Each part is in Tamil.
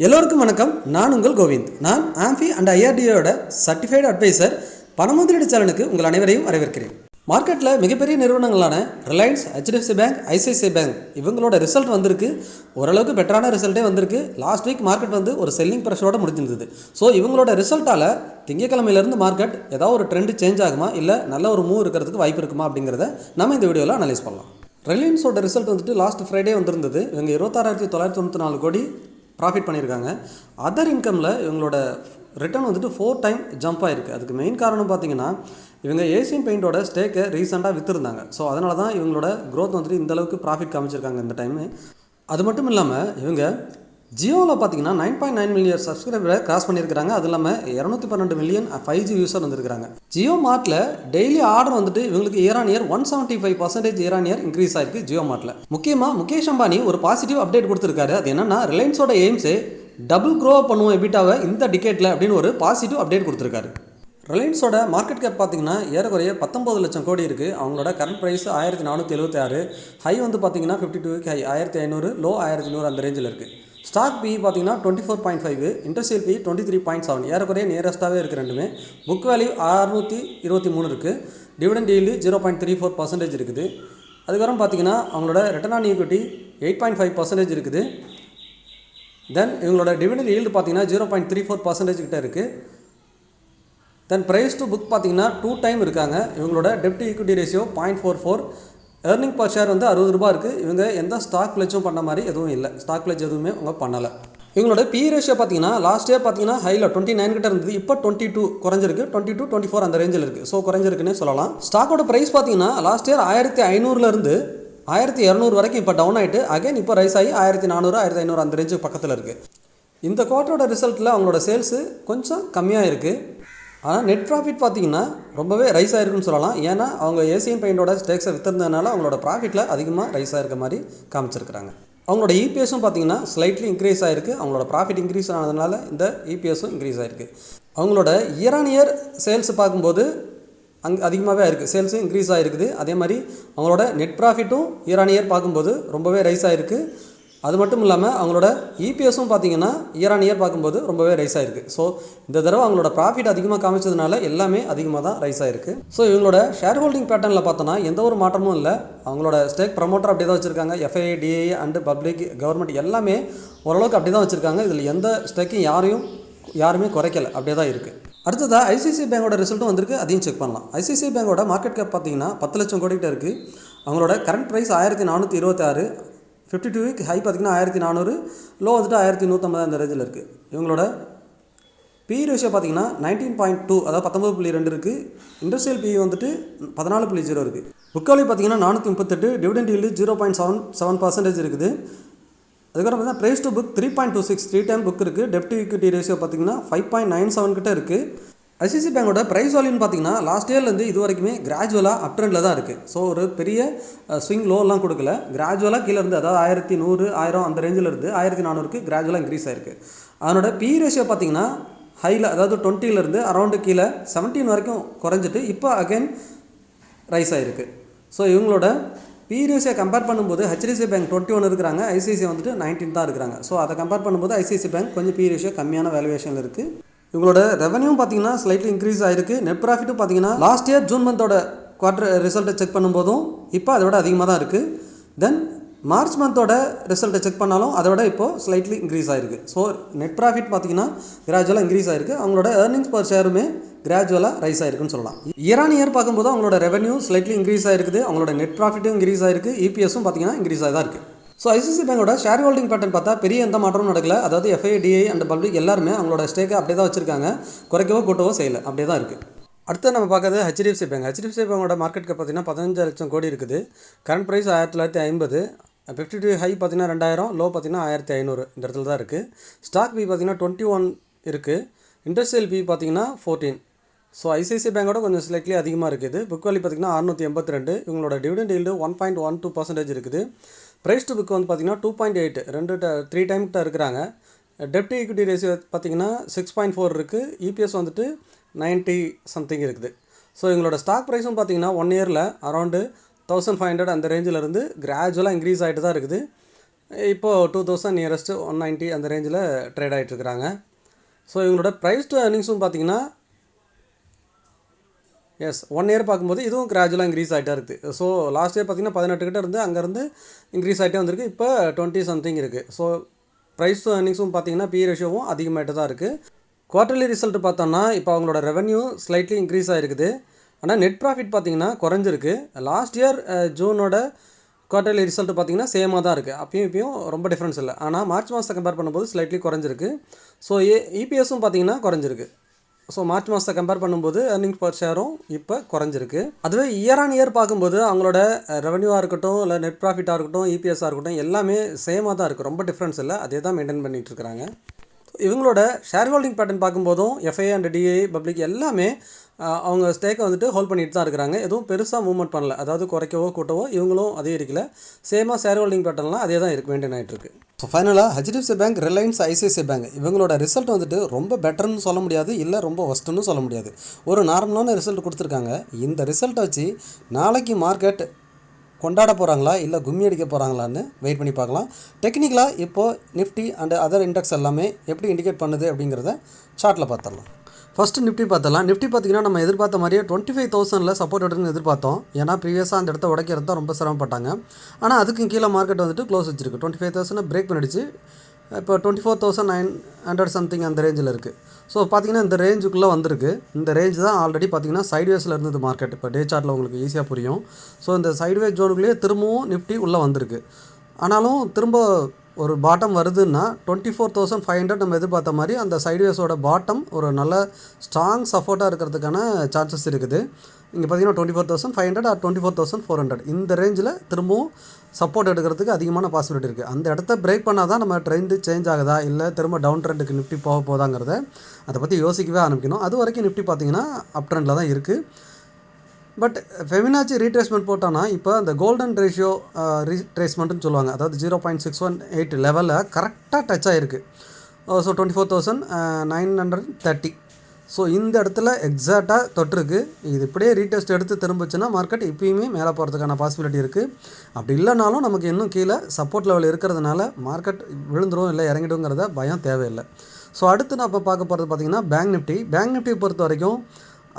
எல்லோருக்கும் வணக்கம். நான் உங்கள் கோவிந்த். நான் ஆம்பி அண்ட் ஐஆர்டிஓட சர்டிஃபைடு அட்வைசர் பணமுதிரீடு சேனலுக்கு உங்கள் அனைவரையும் வரவேற்கிறேன். மார்க்கெட்டில் மிகப்பெரிய நிறுவனங்களான Reliance HDFC bank ICICI bank இவங்களோட ரிசல்ட் வந்திருக்கு. ஓரளவுக்கு பெட்டரான ரிசல்ட்டே வந்திருக்கு. லாஸ்ட் வீக் மார்க்கெட் வந்து ஒரு செல்லிங் ப்ரெஷரோட முடிஞ்சிருந்தது. ஸோ இவங்களோட ரிசல்ட்டால் திங்கக்கிழமையிலேருந்து மார்க்கெட் ஏதாவது ஒரு ட்ரெண்டு சேஞ்ச் ஆகுமா? இல்லை நல்ல ஒரு மூவ் இருக்கிறதுக்கு வாய்ப்பு இருக்குமா? அப்படிங்கிறத நம்ம இந்த வீடியோவில் அனலைஸ் பண்ணலாம். ரிலையன்ஸோட ரிசல்ட் வந்துட்டு லாஸ்ட் ஃப்ரைடே வந்திருந்தது. இவங்க இருபத்தாறாயிரத்தி தொள்ளாயிரத்தி தொண்ணூற்றி நாலு கோடி ப்ராஃபிட் பண்ணியிருக்காங்க. அதர் இன்கமில் இவங்களோட ரிட்டர்ன் வந்துட்டு ஃபோர் டைம் ஜம்ப் ஆகிருக்கு அதுக்கு மெயின் காரணம் பார்த்தீங்கன்னா இவங்க ஏசியன் பெயிண்டோட ஸ்டேக்கை ரீசெண்டாக விற்றுருந்தாங்க ஸோ அதனால தான் இவங்களோட க்ரோத் வந்துட்டு இந்த அளவுக்கு ப்ராஃபிட் காமிச்சிருக்காங்க இந்த டைமு அது மட்டும் இல்லாமல் இவங்க ஜியோவில் பார்த்தீங்கன்னா நைன் பாயிண்ட் நைன் மில்லியன் சப்ஸ்கிரைபரை கிராஸ் பண்ணியிருக்காங்க அது இல்லாமல் இரநூத்தி பன்னெண்டு மில்லியன் ஃபைவ் ஜி யூஸர் வந்திருக்காங்க ஜியோ மார்ட்டில் டெய்லி ஆர்டர் வந்துட்டு இவங்களுக்கு year on year one seventy five percentage year on year increase ஆயிருக்கு ஜியோ மார்ட்டில் முக்கியமாக முகேஷ் அம்பானி ஒரு பாசிட்டிவ் அப்டேட் கொடுத்துருக்காரு. அது என்னன்னா ரிலையன்ஸோட எய்ம்ஸே டபுள் க்ரோ பண்ணுவோம் எபிட்டாவை இந்த டிக்கெட்டில் அப்படின்னு ஒரு பாசிட்டிவ் அப்டேட் கொடுத்துருக்காரு. ரிலையன்ஸோட மார்க்கெட் கேப் பார்த்தீங்கன்னா ஏறக்குறைய பத்தொம்பது லட்சம் கோடி இருக்குது அவங்களோட கரண்ட் ப்ரைஸ் ஆயிரத்தி நானூற்றி எழுபத்தி ஆறு. ஹை வந்து பார்த்தீங்கன்னா ஃபிஃப்டி டூ ஹை ஆயிரத்தி ஐநூறு லோ ஆயிரத்தி நூறு அந்த ரேஞ்சில் இருக்குது ஸ்டாக் பி பார்த்தீங்கன்னா twenty four point five industrial P twenty three point seven ஏறக்குறைய நியரஸ்ட்டாகவே இருக்குது ரெண்டுமே. புக் வேல்யூ அறுநூற்றி இருபத்தி மூணு இருக்குது dividend yield zero point three four percentage இருக்குது. அதுக்கப்புறம் பார்த்தீங்கன்னா அவங்களோட return on equity eight point five percentage இருக்குது. தென் இவங்களோட டிவிடன் ஈல்டு பார்த்தீங்கன்னா zero point three four percentage கிட்ட இருக்குது தென் ப்ரைஸ் டு புக் பார்த்தீங்கன்னா டூ டைம் இருக்காங்க. இவங்களோட டெப்ட் equity ratio point four four earning per share வந்து அறுபது ரூபா இருக்குது இவங்க எந்த ஸ்டாக் பிளேஜும் பண்ண மாதிரி எதுவும் இல்லை. ஸ்டாக் பிளேஜ் எதுவுமே அவங்க பண்ணலை. இவங்களோட பி ரேஷியோ பார்த்தீங்கன்னா லாஸ்ட் இயர் பார்த்தீங்கன்னா ஹையில் டுவெண்ட்டி நைன் கிட்ட இருந்தது. இப்போ டுவெண்ட்டி டூ குறைஞ்சிருக்கு. டுவெண்ட்டி டூ டுவெண்ட்டி ஃபோர் அந்த ரேஞ்சில் இருக்குது ஸோ குறைஞ்சிருக்குன்னே சொல்லலாம். ஸ்டாக்கோட ப்ரைஸ் பார்த்தீங்கன்னா லாஸ்ட் இயர் ஆயிரத்தி ஐநூறுலேருந்து ஆயிரத்தி இரநூறு வரைக்கும் இப்போ டவுன் ஆகிட்டு அகைன் இப்போ ரைஸ் ஆகி ஆயிரத்தி நானூறு ஆயிரத்தி ஐநூறு அந்த ரேஞ்சு பக்கத்தில் இருக்குது இந்த குவார்ட்டரோட ரிசல்ட்டில் அவங்களோட சேல்ஸு கொஞ்சம் கம்மியாக இருக்குது ஆனால் நெட் ப்ராஃபிட் பார்த்தீங்கன்னா ரொம்பவே ரைஸ் ஆயிருக்குன்னு சொல்லலாம். ஏன்னா அவங்க ஏசியன் பெயிண்டோட ஸ்டேக்ஸை வித்திருந்ததுனால அவங்களோட ப்ராஃபிட்டில் அதிகமாக ரைஸ் ஆயிருக்க மாதிரி காமிச்சிருக்கிறாங்க. அவங்களோட இபிஎஸும் பார்த்தீங்கன்னா ஸ்லைட்லி இன்க்ரீஸ் ஆயிருக்கு. அவங்களோட ப்ராஃபிட் இன்க்ரீஸ் ஆனதுனால இந்த இபிஎஸும் இன்க்ரீஸ் ஆயிருக்கு. அவங்களோட இயர் ஆன் இயர் சேல்ஸ் பார்க்கும்போது அங்கே அதிகமாகவே இருக்குது சேல்ஸும் இன்க்ரீஸ் ஆகிருக்குது அதே மாதிரி அவங்களோட நெட் ப்ராஃபிட்டும் இயர் ஆன் இயர் பார்க்கும்போது ரொம்பவே ரைஸ் ஆகிருக்கு அது மட்டும் இல்லாமல் அவங்களோட இபிஎஸும் பார்த்தீங்கன்னா இயர் ஆன் இயர் பார்க்கும்போது ரொம்பவே ரைஸ் ஆயிருக்கு. ஸோ இந்த தடவை அவங்களோட ப்ராஃபிட் அதிகமாக காமிச்சதுனால எல்லாமே அதிகமாக தான் ரைஸ் ஆயிருக்கு. ஸோ இவங்களோட ஷேர் ஹோல்டிங் பேட்டர்னில் பார்த்தோன்னா எந்த ஒரு மாற்றமும் இல்லை. அவங்களோட ஸ்டேக் ப்ரமோட்டர் அப்படி தான் வச்சுருக்காங்க. FI DA and public government எல்லாமே ஓரளவுக்கு அப்படி தான் வச்சுருக்காங்க. இதில் எந்த ஸ்டேக்கையும் யாரையும் யாருமே குறைக்கல. அப்படியே தான் இருக்குது அடுத்ததாக ஐசிசி பேங்கோட ரிசல்ட்டும் வந்திருக்கு. அதையும் செக் பண்ணலாம். ஐசிசி பேங்கோட மார்க்கெட் கேப் பார்த்தீங்கன்னா பத்து லட்சம் கோடிக்கிட்ட இருக்குது அவங்களோட கரண்ட் ப்ரைஸ் ஆயிரத்தி நானூற்றி இருபத்தாறு ஃபிஃப்டி டூ வீக் ஹை பார்த்திங்கன்னா ஆயிரத்தி நானூறு லோ வந்துட்டு ஆயிரத்தி நூற்றம்பது அந்த ரேஞ்சில் இருக்குது இவங்களோட பி ரேஷியோ பார்த்தீங்கன்னா நைன்டீன் பாயிண்ட் டூ அதாவது பத்தொம்பது புள்ளி ரெண்டு இருக்குது இண்டஸ்ட்ரியல் பி வந்துட்டு பதினாலு புள்ளி ஜீரோ இருக்குது புக்காலி பார்த்தீங்கன்னா நானூற்றி முப்பத்தெட்டு dividend yield zero point seven seven percentage இருக்குது. அதுக்கப்புறம் பார்த்தீங்கன்னா price to book three point two six three time book இருக்குது டெப்ட் ஈக்விட்டி ரேஷியோ பார்த்தீங்கன்னா ஃபைவ் பாயிண்ட் நைன் செவன் கிட்டே இருக்குது ஐசிசி பேங்கோட ப்ரைஸ் வால்யூன்னு பார்த்தீங்கன்னா லாஸ்ட் இயர்லேருந்து இது வரைக்குமே கிராஜுவலாக அப் ட்ரெண்டில் தான் இருக்குது ஸோ ஒரு பெரிய ஸ்விங் லோலாம் கொடுக்கல. கிராஜுவலாக கீழே இருந்து அதாவது ஆயிரத்தி நூறு ஆயிரம் அந்த ரேஞ்சில் இருந்து ஆயிரத்தி நானூறுக்கு கிராஜுவலாக இன்க்ரீஸ் ஆயிருக்கு. அதனோட பி ரேஷியோ பார்த்தீங்கன்னா ஹையில் அதாவது டுவெண்ட்டிலேருந்து அரௌண்டு கீழே செவன்டீன் வரைக்கும் குறைஞ்சிட்டு இப்போ அகைன் ரைஸ் ஆகிருக்கு ஸோ இவங்களோட பி கம்பேர் பண்ணும்போது ஹெச்டிசி பேங்க் டுவெண்ட்டி ஒன் இருக்கிறாங்க ஐசிஐசி வந்துட்டு நைன்டீன் தான் இருக்கிறாங்க. ஸோ அதை கம்பேர் பண்ணும்போது ஐசிஐசி பேங்க் கொஞ்சம் பி ரேஷியோ கம்மியான வேல்யூவேஷனில் இருக்குது இவங்களோட ரெவன்யூ பார்த்தீங்கன்னா ஸ்லைட்லி இன்க்ரீஸ் ஆயிருக்கு. நெட் ப்ராஃபிட்டும் பார்த்தீங்கன்னா லாஸ்ட் இயர் ஜூன் மந்தோட குவார்டர் ரிசல்ட்டை செக் பண்ணும்போதும் இப்போ அதை விட அதிகமாக தான் இருக்குது தென் மார்ச் மந்தோட ரிசல்ட்டை செக் பண்ணாலும் அதை விட இப்போது ஸ்லைட்லி இன்க்ரீஸ் ஆயிருக்கு. ஸோ நெட் ப்ராஃபிட் பார்த்தீங்கன்னா கிராஜுவலாக இன்க்ரீஸ் ஆயிருக்கு. அவங்களோட ஏர்னிங்ஸ் பர் ஷேருமே கிராஜுவலாக ரைஸ் ஆயிருக்குன்னு சொல்லலாம். இயரான் இயர் பார்க்கும்போது அவங்களோட ரெவன்யூ ஸ்லைட்லி இன்க்ரீஸ் ஆயிருக்குது. அவங்களோட நெட் ப்ராஃபிட்டும் இன்க்ரீஸ் ஆயிருக்கு. இபிஎஸும் பார்த்தீங்கன்னா இன்க்ரீஸ் ஆகி தான் இருக்குது ஸோ ஐசிசி பேங்கோட ஷேர் ஹோல்டிங் பேட்டர்ன் பார்த்தா பெரிய எந்த மாற்றமும் நடக்கல. அதாவது எஃப்ஐ டிஐ அண்ட் பப்ளிக் எல்லாருமே அவங்களோட ஸ்டேக்கை அப்படியே தான் வச்சிருக்காங்க. குறைக்கவோ கூட்டவோ செய்யலை. அப்படியே தான் இருக்குது அடுத்து நம்ம பார்க்கறது ஹெச்டிஎஃப்சி பேங்க் ஹெச்டிஎஃப்சி பேங்கோட மார்க்கெட் கேப் பார்த்தீங்கன்னா பதினஞ்சு லட்சம் கோடி இருக்குது. கரண்ட் ப்ரைஸ் ஆயிரத்தி தொள்ளாயிரத்தி ஐம்பது. ஃபிஃப்டி டூ ஹை பார்த்தீங்கன்னா ரெண்டாயிரம் லோ பார்த்தீங்கன்னா ஆயிரத்தி ஐநூறு. இந்த இடத்துல தான் இருக்குது ஸ்டாக் பி பார்த்தீங்கன்னா டுவெண்ட்டி ஒன் இருக்குது இண்டஸ்ட்ரியல் பி பார்த்தீங்கன்னா ஃபோர்டீன் ஸோ ஐசிஐசி பேங்கோட கொஞ்சம் ஸ்லைட்லி அதிகமாக இருக்குது. புக் வேலி பார்த்தீங்கன்னா அறுநூற்றி எண்பத்தி ரெண்டு. இவங்களோட dividend yield one point one two percentage இருக்குது. ப்ரைஸ் டு புக் வந்து பார்த்தீங்கன்னா டூ பாயிண்ட் எயிட் ரெண்டு த்ரீ டைம் கிட்ட இருக்கிறாங்க. டெப்ட் ஈக்விட்டி ரேஷியோ பார்த்தீங்கன்னா சிக்ஸ் பாயிண்ட் ஃபோர் இருக்குது இபிஎஸ் வந்துட்டு நைன்ட்டி சம்திங் இருக்குது. ஸோ எங்களோட ஸ்டாக் ப்ரைஸும் பார்த்தீங்கன்னா ஒன் இயரில் அரௌண்டு தௌசண்ட் ஃபைவ் ஹண்ட்ரட் அந்த ரேஞ்சில் இருந்து கிராஜுவலாக இன்க்ரீஸ் ஆகிட்டு தான் இருக்குது. இப்போது two thousand nearest one ninety அந்த ரேஞ்சில் ட்ரேட் ஆகிட்டுருக்குறாங்க ஸோ இவங்களோட ப்ரைஸ் டு ஏர்னிங்ஸும் பார்த்தீங்கன்னா எஸ் ஒன் இயர் பார்க்கும்போது இதுவும் கிராஜுவலாக இன்க்ரீஸ் ஆகிட்டே இருக்குது ஸோ லாஸ்ட் இயர் பார்த்தீங்கன்னா பதினெட்டு கிட்ட இருந்து அங்கேருந்து இன்க்ரீஸ் ஆகிட்டே வந்திருக்கு. இப்போ டுவெண்ட்டி சம்திங் இருக்குது ஸோ ப்ரைஸ் டு earningsும் பார்த்தீங்கன்னா பி ரேஷியோவும் அதிகமாகிட்டு தான் இருக்குது குவார்ட்டர்லி ரிசல்ட் பார்த்தோம்னா இப்போ அவங்களோட ரெவன்யூ ஸ்லைட்லி இன்க்ரீஸ் ஆகிருக்குது ஆனால் நெட் ப்ராஃபிட் பார்த்தீங்கன்னா குறைஞ்சிருக்கு. லாஸ்ட் இயர் ஜூனோட குவார்ட்டர்லி ரிசல்ட் பார்த்தீங்கன்னா சேமாக தான் இருக்குது அப்பயும் இப்பயும் ரொம்ப டிஃப்ரென்ஸ் இல்லை. ஆனால் மார்ச் மாதத்தை கம்பேர் பண்ணும்போது ஸ்லைட்லி குறைஞ்சிருக்கு. ஸோ ஏ இபிஎஸும் பார்த்தீங்கன்னா குறைஞ்சிருக்கு. ஸோ மார்ச் மாதத்தை கம்பேர் பண்ணும்போது earnings பர் ஷேரும் இப்போ குறைஞ்சிருக்கு. அதுவே இயர் ஆன் இயர் பார்க்கும்போது அவங்களோட ரெவன்யூவாக இருக்கட்டும் இல்லை நெட் ப்ராஃபிட்டாக இருக்கட்டும் இபிஎஸ்ஸாக இருக்கட்டும் எல்லாமே சேமாக தான் இருக்குது ரொம்ப டிஃப்ரென்ஸ் இல்லை. அதே தான் மெயின்டைன் பண்ணிகிட்டு இருக்கிறாங்க இவங்களோட ஷேர் ஹோல்டிங் பேட்டர்ன் பார்க்கும்போதும் எஃப்ஐ அண்ட் டிஐ பப்ளிக் எல்லாமே அவங்க ஸ்டேக்கை வந்துட்டு ஹோல்ட் பண்ணிட்டு தான் இருக்கிறாங்க. எதுவும் பெருசாக மூவ்மெண்ட் பண்ணல. அதாவது குறைக்கவோ கூட்டவோ இவங்களும் அதே இருக்கல சேமாக ஷேர் ஹோல்டிங் பேட்டர்ன்லாம் அதே தான் இருக்கு மெயின்டைன் ஆகிட்டு இருக்குது ஸோ ஃபைனலாக HDFC bank Reliance ICICI bank இவங்களோட ரிசல்ட் வந்துட்டு ரொம்ப பெட்டர்னு சொல்ல முடியாது இல்லை ரொம்ப ஒஸ்ட்டுன்னு சொல்ல முடியாது. ஒரு நார்மலான ரிசல்ட் கொடுத்துருக்காங்க. இந்த ரிசல்ட்டை வச்சு நாளைக்கு மார்க்கெட் கொண்டாட போகிறாங்களா இல்லை கும்மி அடிக்க போகிறாங்களான்னு வெயிட் பண்ணி பார்க்கலாம். டெக்னிக்கலாக இப்போது நிஃப்டி அண்ட் அதர் இண்டெக்ஸ் எல்லாமே எப்படி இண்டிகேட் பண்ணுது அப்படிங்கிறத சார்ட்டில் பார்த்துடலாம். ஃபஸ்ட்டு நிஃப்டி பார்த்தலாம். நிஃப்டி பார்த்தீங்கன்னா நம்ம எதிர்பார்த்த மாதிரியே டுவெண்ட்டி ஃபைவ் தௌசண்டில் சப்போர்ட் எடுன்னு எதிர்பார்த்தோம். ஏன்னா ப்ரீவியஸாக அந்த இடத்த உடைக்கிறது தான் ரொம்ப சிரமப்பட்டாங்க. ஆனால் அதுக்கும் கீழே மார்க்கெட் வந்துட்டு க்ளோஸ் வச்சிருக்கு. டுவெண்ட்டி ஃபைவ் தௌசண்ட் பிரேக் பண்ணிடுச்சு. இப்போ twenty four thousand nine hundred something அந்த ரேஞ்சில் இருக்குது ஸோ பார்த்தீங்கன்னா இந்த ரேஞ்சுக்குள்ளே வந்திருக்கு. இந்த ரேஞ்ச் தான் ஆல்ரெடி பார்த்தீங்கன்னா சைட்வேஸில் இருந்தது மார்க்கெட் இப்போ டே சார்ட்டில் உங்களுக்கு ஈஸியாக புரியும். ஸோ இந்த சைட்வேஸ் ஜோனுக்குள்ளேயே திரும்பவும் நிஃப்டி உள்ளே வந்திருக்கு. ஆனாலும் திரும்ப ஒரு பாட்டம் வருதுன்னா twenty four thousand five hundred நம்ம எதிர்பார்த்த மாதிரி அந்த சைட்வேஸோட பாட்டம் ஒரு நல்ல ஸ்ட்ராங் சப்போர்ட்டாக இருக்கிறதுக்கான சான்சஸ் இருக்குது. இங்கே பார்த்தீங்கன்னா twenty four thousand five hundred or twenty four thousand four hundred இந்த ரேஞ்சில் திரும்பவும் சப்போர்ட் எடுக்கிறதுக்கு அதிகமான பாசிபிலிட்டி இருக்குது அந்த இடத்த பிரேக் பண்ணால் தான் நம்ம ட்ரெண்டு சேஞ்ச் ஆகுதா? இல்லை திரும்ப டவுன் ட்ரெண்டுக்கு நிஃப்டி போக போதாங்கிறத அதை பற்றி யோசிக்கவே ஆரம்பிக்கணும். அது வரைக்கும் நிஃப்டி பார்த்தீங்கன்னா அப் ட்ரெண்டில் தான் இருக்குது பட் ஃபெமினாச்சி ரீட்ரேஸ்மெண்ட் போட்டோன்னா இப்போ அந்த கோல்டன் ரேஷியோ ரீட்ரேஸ்மெண்ட்னு சொல்லுவாங்க. அதாவது zero point six one eight லெவலில் கரெக்டாக டச் ஆகிருக்கு so twenty four thousand nine hundred thirty so இந்த இடத்துல எக்ஸாக்டாக தொட்டிருக்கு. இது இப்படியே ரீடெஸ்ட் எடுத்து திரும்பிச்சுன்னா மார்க்கெட் இப்பயுமே மேலே போகிறதுக்கான பாசிபிலிட்டி இருக்குது அப்படி இல்லைனாலும் நமக்கு இன்னும் கீழே சப்போர்ட் லெவல் இருக்கிறதுனால மார்க்கெட் விழுந்துடும் இல்லை இறங்கிடுங்கிறத பயம் தேவையில்லை. ஸோ அடுத்து நான் இப்போ பார்க்க போகிறது பார்த்தீங்கன்னா பேங்க் நிஃப்டி பேங்க் நிஃப்டி பொறுத்த வரைக்கும்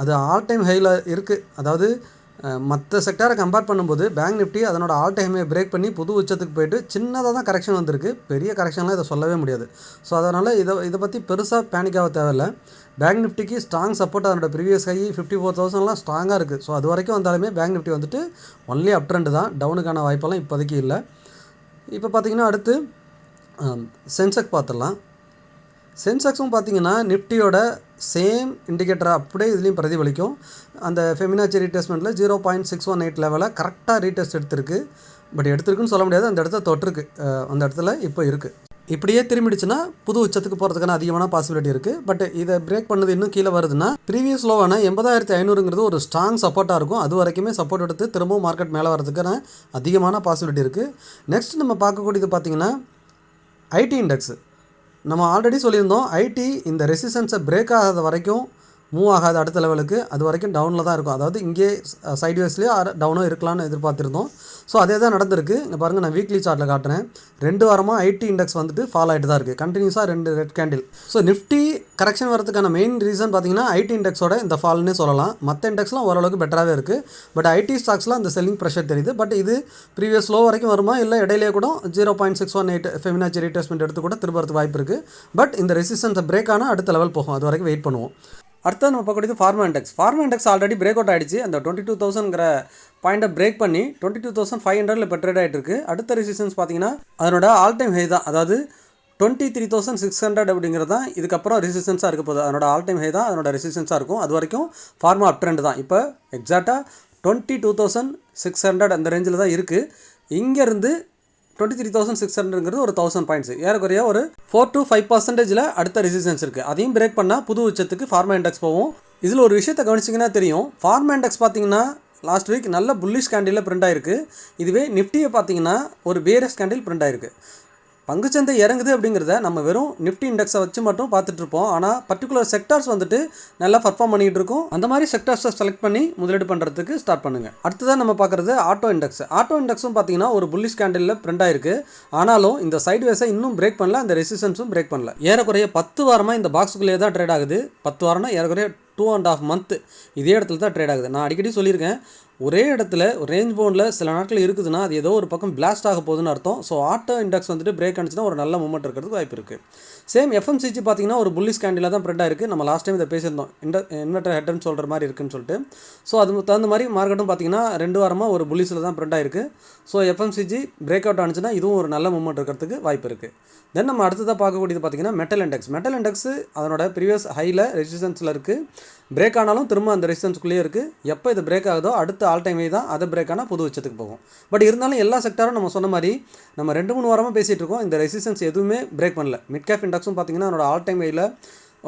அது ஆல் டைம் ஹையில் இருக்குது அதாவது மற்ற செக்டாரை கம்பேர் பண்ணும்போது பேங்க் நிஃப்டி அதனோட ஆல் டைமை பிரேக் பண்ணி புது உச்சத்துக்கு போயிட்டு சின்னதாக தான் கரெக்ஷன் வந்திருக்கு. பெரிய கரெக்ஷன்லாம் இதை சொல்லவே முடியாது. ஸோ அதனால் இதை இதை பற்றி பெருசாக பேனிக்காக தேவையில்லை. பேங்க் நிஃப்டிக்கு ஸ்ட்ராங் சப்போர்ட் அதனோட ப்ரீவியஸ் ஹை ஃபிஃப்டி ஃபோர் தௌசண்ட்லாம் ஸ்ட்ராங்காக இருக்குது ஸோ அது வரைக்கும் வந்தாலுமே பேங்க் நிஃப்டி வந்துட்டு ஒன்லி அப் ட்ரெண்டு தான் டவுனுக்கான வாய்ப்பெல்லாம் இப்போதைக்கு இல்லை. இப்போ பார்த்தீங்கன்னா அடுத்து சென்செக் பார்த்துடலாம். சென்செக்ஸும் பார்த்தீங்கன்னா நிஃப்டியோட சேம் இண்டிகேட்டரை அப்படியே இதுலேயும் பிரதிபலிக்கும். அந்த Fibonacci ரீடெஸ்ட்மெண்ட்டில் zero point six one eight லெவலில் கரெக்டாக ரீடெஸ்ட் எடுத்திருக்கு. பட் எடுத்திருக்குன்னு சொல்ல முடியாது. அந்த இடத்த தொட்டிருக்கு. அந்த இடத்துல இப்போ இருக்குது இப்படியே திரும்பிடுச்சுன்னா புது உச்சத்துக்கு போகிறதுக்கான அதிகமான பாசிபிலிட்டி இருக்குது பட் இதை பிரேக் பண்ணது இன்னும் கீழே வருதுன்னா ப்ரீவியஸ் லோவான எண்பதாயிரத்தி ஐநூறுங்கிறது ஒரு ஸ்ட்ராங் சப்போர்ட்டாக இருக்கும். அது வரைக்குமே சப்போர்ட் எடுத்து திரும்பவும் மார்க்கெட் மேலே வரதுக்கான அதிகமான பாசிபிலிட்டி இருக்குது நெக்ஸ்ட் நம்ம பார்க்கக்கூடியது பார்த்திங்கன்னா ஐடி இண்டெக்ஸு நம்ம ஆல்ரெடி சொல்லியிருந்தோம் ஐடி இந்த ரெசிஸ்டன்ஸை பிரேக் ஆகாத வரைக்கும் மூவ் ஆகாத அடுத்த லெவலுக்கு அது வரைக்கும் டவுனில் தான் இருக்கும். அதாவது இங்கே சைட்வேஸ்லேயே டவுனோ இருக்கலாம்னு எதிர்பார்த்துருந்தோம். ஸோ அதே தான் நடந்திருக்கு. இங்கே பாருங்கள் நான் வீக்லி சார்ட்டில் காட்டுறேன். ரெண்டு வாரமாக ஐடி இண்டெக்ஸ் வந்துட்டு ஃபால் ஆகிட்டு தான் இருக்குது கண்டினியூஸாக ரெண்டு red candle so Nifty correction வரதுக்கான மெயின் ரீசன் பார்த்தீங்கன்னா ஐடி இண்டெக்ஸோட இந்த ஃபால்னே சொல்லலாம். மற்ற இண்டெக்ஸ்லாம் ஓரளவுக்கு பெட்டராகவே இருக்குது பட் ஐடி ஸ்டாக்ஸ்லாம் அந்த செல்லிங் ப்ரெஷர் தெரியுது. பட் இது ப்ரீவியஸ் லோ வரைக்கும் வருமா? இல்லை இடையிலே கூட zero point six one eight Fibonacci retracement எடுத்து கூட திரும்பறதுக்கு வாய்ப்பு இருக்குது பட் இந்த ரெசிஸ்டன்ஸை பிரேக் ஆனால் அடுத்த லெவல் போகும். அது வரைக்கும் வெயிட் பண்ணுவோம். அடுத்தது நம்ம பார்க்கக்கூடியது pharma index pharma index already break out ஆயிடுச்சு. அந்த டுவெண்ட்டி டூ தௌசண்ட்ங்கிற பாயிண்ட்டை பிரேக் பண்ணி டுவெண்ட்டி டூ தௌசண்ட் ஃபைவ் ஹண்ட்ரட்ல இப்போ ட்ரேட் ஆகிட்டு இருக்கு அடுத்த ரெசிஸ்டன்ஸ் பார்த்தீங்கன்னா அதனோட ஆல் டைம் ஹை தான். அதாவது twenty three thousand six hundred அப்படிங்கிறது தான் இதுக்கப்புறம் ரெசிஸ்டன்ஸாக இருக்க போகுது. அதனோட ஆல் டைம் ஹை தான் அதனோட ரெசிஸ்டன்ஸாக இருக்கும். அது வரைக்கும் ஃபார்மா அப் ட்ரெண்ட் தான். இப்போ எக்ஸாக்டாக twenty two thousand six hundred அந்த ரேஞ்சில் தான் இருக்குது இங்கேருந்து டுவெண்ட்டி த்ரீ தௌசண்ட் சிக்ஸ் ஹண்ட்ரட்ங்கிறது ஒரு தௌசண்ட் பாயிண்ட்ஸ் ஏறக்குறைய ஒரு ஃபோர் டு ஃபைவ் பர்சன்டேஜில் அடுத்த ரெசிஸ்டன்ஸ் இருக்குது அதையும் பிரேக் பண்ணால் புது உச்சத்துக்கு ஃபார்மா இண்டெக்ஸ் போகும். இதில் ஒரு விஷயத்தை கவனிச்சிங்கன்னா தெரியும். ஃபார்மா இண்டெக்ஸ் பார்த்தீங்கன்னா லாஸ்ட் வீக் நல்ல புல்லிஷ் கேண்டிலில் பிரிண்ட் ஆயிருக்கு. இதுவே நிஃப்டியை பார்த்தீங்கன்னா ஒரு பேரஸ் கேண்டில் பிரிண்ட் ஆயிருக்கு. பங்குச்சந்தை இறங்குது அப்படிங்கிறத நம்ம வெறும் நிஃப்டி இண்டெக்ஸை வச்சு மட்டும் பார்த்துட்ருப்போம். ஆனால் பர்டிகுலர் செக்டார்ஸ் வந்துட்டு நல்லா பர்ஃபார்ம் பண்ணிகிட்டு இருக்கும் அந்த மாதிரி செக்டார்ஸை செலக்ட் பண்ணி முதலீடு பண்ணுறதுக்கு ஸ்டார்ட் பண்ணுங்க. அடுத்ததான் நம்ம பார்க்குறது ஆட்டோ இண்டெக்ஸ் ஆட்டோ இண்டெக்ஸும் பார்த்தீங்கன்னா ஒரு புல்லிஷ் கேண்டலில் பிரிண்ட் ஆயிருக்கு. ஆனாலும் இந்த சைடு வேஸை இன்னும் பிரேக் பண்ணல அந்த ரெசிஸ்டன்ஸும் பிரேக் பண்ணல. ஏறக்குறைய பத்து வாரமாக இந்த பாக்ஸுக்குள்ளேயே தான் ட்ரேட் ஆகுது. பத்து வாரம்னா ஏறக்குறைய டூ அண்ட் ஆஃப் மந்த் இதே இடத்துல தான் ட்ரேட் ஆகுது. நான் அடிக்கடி சொல்லியிருக்கேன் ஒரே இடத்துல ரேஞ்ச் பவுண்டில் சில நாட்கள் இருக்குதுன்னா அது ஏதோ ஒரு பக்கம் பிளாஸ்ட் ஆக போகுதுன்னு அர்த்தம். ஸோ ஆட்டோ இண்டெக்ஸ் வந்துட்டு பிரேக் அடிச்சுன்னா ஒரு நல்ல மூமெண்ட் இருக்கிறதுக்கு வாய்ப்பு இருக்குது சேம் எஃப்எம்சிஜி பார்த்தீங்கன்னா ஒரு புல்லிஸ் கேண்டில் தான் ப்ரிண்ட் ஆயிருக்கு. நம்ம லாஸ்ட் டைம் இதை பேசியிருந்தோம். இன்ட இன்வெர்டர் ஹெட்னு சொல்கிற மாதிரி இருக்குன்னு சொல்லிட்டு. ஸோ அது தகுந்த மாதிரி மார்க்கெட்டும் பார்த்தீங்கன்னா ரெண்டு வாரமாக ஒரு புல்லிஸில் தான் ப்ரிண்ட் ஆயிருக்கு. ஸோ எஃப்எம்சிஜி பிரேக் அவுட் ஆனிச்சுன்னா இதுவும் ஒரு நல்ல மூமெண்ட் இருக்கிறதுக்கு வாய்ப்பு இருக்குது தென் நம்ம அடுத்ததாக பார்க்கக்கூடியது பார்த்தீங்கன்னா மெட்டல் இண்டெக்ஸ் மெட்டல் இண்டெக்ஸ் அதனோட ப்ரீவியஸ் ஹையில் ரெசிஸ்டன்ஸில் இருக்குது பிரேக் ஆனாலும் திரும்ப அந்த ரெசிஸ்டன்ஸ்குள்ளேயே இருக்குது எப்போ இது பிரேக் ஆகுதோ அடுத்த ஆல் டைம் தான் அதை பிரேக் ஆனால் புது உச்சத்துக்கு போகும். பட் இருந்தாலும் எல்லா செக்டாரும் நம்ம சொன்ன மாதிரி நம்ம ரெண்டு மூணு வாரமாக பேசிகிட்டு இருக்கோம். இந்த ரெசிஸ்டன்ஸ் எதுவுமே பிரேக் பண்ணல. மிட் கேப் இண்டெக்ஸும் பார்த்தீங்கன்னா அதனோட ஆல் டைம் வெயில்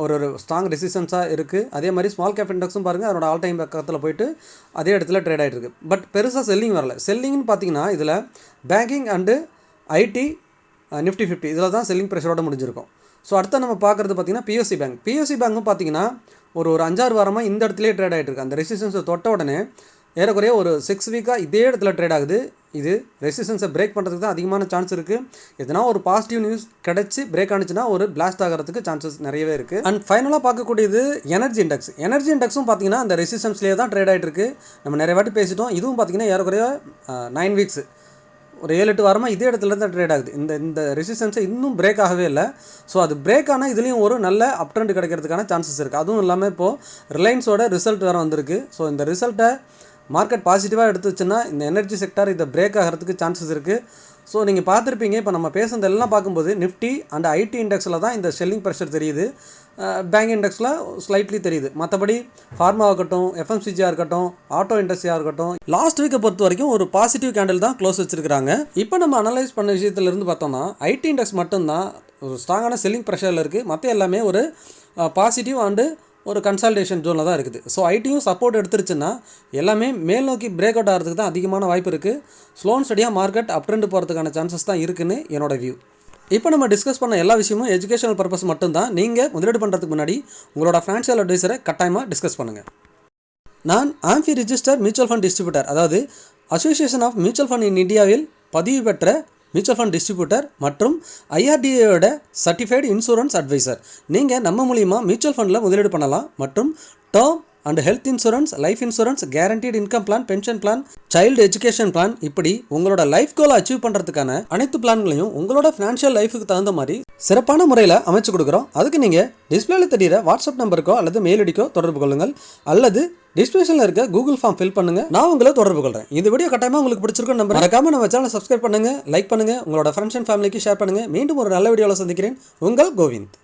ஒரு ஒரு ஸ்ட்ராங் ரெசிஸ்டன்ஸாக இருக்குது அதே மாதிரி ஸ்மால் கேப் இண்டெக்ஸும் பாருங்கள் அதோட ஆல் டைம் பக்கத்தில் போயிட்டு அதே இடத்துல ட்ரேட் ஆகிட்டு இருக்கு. பட் பெருசாக செல்லிங் வரல. செல்லிங்னு பார்த்தீங்கன்னா இதில் banking and IT Nifty fifty இதில் தான் செல்லிங் ப்ரெஷரோட முடிஞ்சிருக்கும். ஸோ அடுத்த நம்ம பார்க்குறது பார்த்தீங்கன்னா பிஎஸ்சி பேங்க் பிஎஸ்சி பேங்க்கும் பார்த்தீங்கன்னா ஒரு ஒரு அஞ்சாறு வாரமாக இந்த இடத்துலேயே ட்ரேட் ஆகிட்டு இருக்கு. அந்த ரெசிஸ்டன்ஸை தொட்ட உடனே ஏறக்குறைய ஒரு சிக்ஸ் வீக்காக இதே இடத்துல ட்ரேட் ஆகுது. இது ரெசிஸ்டன்ஸை பிரேக் பண்ணுறதுக்கு தான் அதிகமான சான்ஸ் இருக்குது எதனா ஒரு பாசிட்டிவ் நியூஸ் கிடச்சி பிரேக் ஆனிச்சுன்னா ஒரு பிளாஸ்ட் ஆகிறதுக்கு சான்சஸ் நிறையவே இருக்குது அண்ட் ஃபைனலாக பார்க்கக்கூடியது எனர்ஜி இண்டெக்ஸ் எனர்ஜி இண்டெக்ஸும் பார்த்தீங்கன்னா அந்த ரெசிஸ்டன்ஸ்லேயே தான் ட்ரேட் ஆகிட்டு இருக்கு. நம்ம நிறைய வாட்டி பேசிட்டோம். இதுவும் பார்த்தீங்கன்னா ஏறக்குறைய நைன் வீக்ஸ் ஒரு ஏழு எட்டு வாரமாக இதே இடத்துல தான் ட்ரேட் ஆகுது. இந்த இந்த ரெசிஸ்டன்ஸை இன்னும் பிரேக் ஆகவே இல்லை. ஸோ அது பிரேக் ஆனால் இதுலேயும் ஒரு நல்ல அப் ட்ரெண்ட் கிடைக்கிறதுக்கான சான்சஸ் இருக்குது அதுவும் இல்லாமல் இப்போது ரிலையன்ஸோட ரிசல்ட் வேறு வந்திருக்கு. ஸோ இந்த ரிசல்ட்டை மார்க்கெட் பாசிட்டிவாக எடுத்துச்சுன்னா இந்த எனர்ஜி செக்டார் இதை பிரேக் ஆகிறதுக்கு சான்சஸ் இருக்குது ஸோ நீங்கள் பார்த்துருப்பீங்க இப்போ நம்ம பேசுனதெல்லாம் பார்க்கும்போது நிஃப்டி அண்ட் ஐடி இண்டெக்ஸில் தான் இந்த செல்லிங் ப்ரெஷர் தெரியுது. பேங்க் இண்டெக்ஸில் ஸ்லைட்லி தெரியுது. மற்றபடி ஃபார்மா இருக்கட்டும் எஃப்எம்சிஜியாக இருக்கட்டும் ஆட்டோ இண்டஸ்ட்ரியாக இருக்கட்டும் லாஸ்ட் வீக்கை பொறுத்த வரைக்கும் ஒரு பாசிட்டிவ் கேண்டில் தான் க்ளோஸ் வச்சிருக்காங்க இப்போ நம்ம அனலைஸ் பண்ண விஷயத்துலேருந்து பார்த்தோம்னா ஐடி இண்டெக்ஸ் மட்டும்தான் ஒரு ஸ்ட்ராங்கான செல்லிங் ப்ரெஷரில் இருக்குது மற்ற எல்லாமே ஒரு பாசிட்டிவ் அண்டு ஒரு கன்சல்டேஷன் ஜோனில் தான் இருக்குது. ஸோ ஐடியும் சப்போர்ட் எடுத்துருச்சுன்னா எல்லாமே மேல் நோக்கி பிரேக் அவுட் ஆகிறதுக்கு தான் அதிகமான வாய்ப்பு இருக்குது ஸ்லோன் ஸ்டடியாக மார்க்கெட் அப் ட்ரெண்ட் போகிறதுக்கான சான்சஸ் தான் இருக்குன்னு என்னோடய வியூ இப்போ நம்ம டிஸ்கஸ் பண்ண எல்லா விஷயமும் எஜுகேஷனல் பர்பஸ் மட்டும்தான். நீங்கள் முதலீடு பண்ணுறதுக்கு முன்னாடி உங்களோட ஃபினான்ஷியல் அட்வைசரை கட்டாயமாக டிஸ்கஸ் பண்ணுங்கள் நான் AMFI register mutual fund distributor அதாவது association of mutual fund in இந்தியாவில் பதிவு பெற்ற மியூச்சுவல் ஃபண்ட் டிஸ்ட்ரிபியூட்டர் மற்றும் ஐஆர்டிஏயோட சர்டிஃபைடு இன்சூரன்ஸ் அட்வைசர் நீங்கள் நம்ம மூலிமா மியூச்சுவல் ஃபண்டில் முதலீடு பண்ணலாம் மற்றும் term and health insurance life insurance guaranteed income plan pension plan child education plan இப்படி உங்களோட லைஃப் கோலை அச்சீவ் பண்ணுறதுக்கான அனைத்து பிளான்களையும் உங்களோட ஃபினான்ஷியல் லைஃபுக்கு தகுந்த மாதிரி சிறப்பான முறையில் அமைச்சு கொடுக்குறோம். அதுக்கு நீங்கள் டிஸ்பிளேல தெரியிற வாட்ஸ்அப் நம்பருக்கோ அல்லது மெயில் அடிக்கோ தொடர்பு கொள்ளுங்கள். அல்லது டிஸ்கிரிப்ஷனில் இருக்க கூகுள் ஃபார்ம் ஃபில் பண்ணுங்க. நான் உங்களை தொடர்பு கொள்கிறேன் இந்த வீடியோ கட்டாயமாக உங்களுக்கு பிடிச்சிருக்கும் நம்பர் மறக்காம நம்ம சேனல் சப்ஸ்கிரைப் பண்ணுங்க லைக் பண்ணுங்க உங்களோட ஃப்ரெண்ட்ஸ் அண்ட் ஃபேமிலிக்கு ஷேர் பண்ணுங்க. மீண்டும் ஒரு நல்ல வீடியோவில் சந்திக்கிறேன். உங்கள் கோவிந்த்.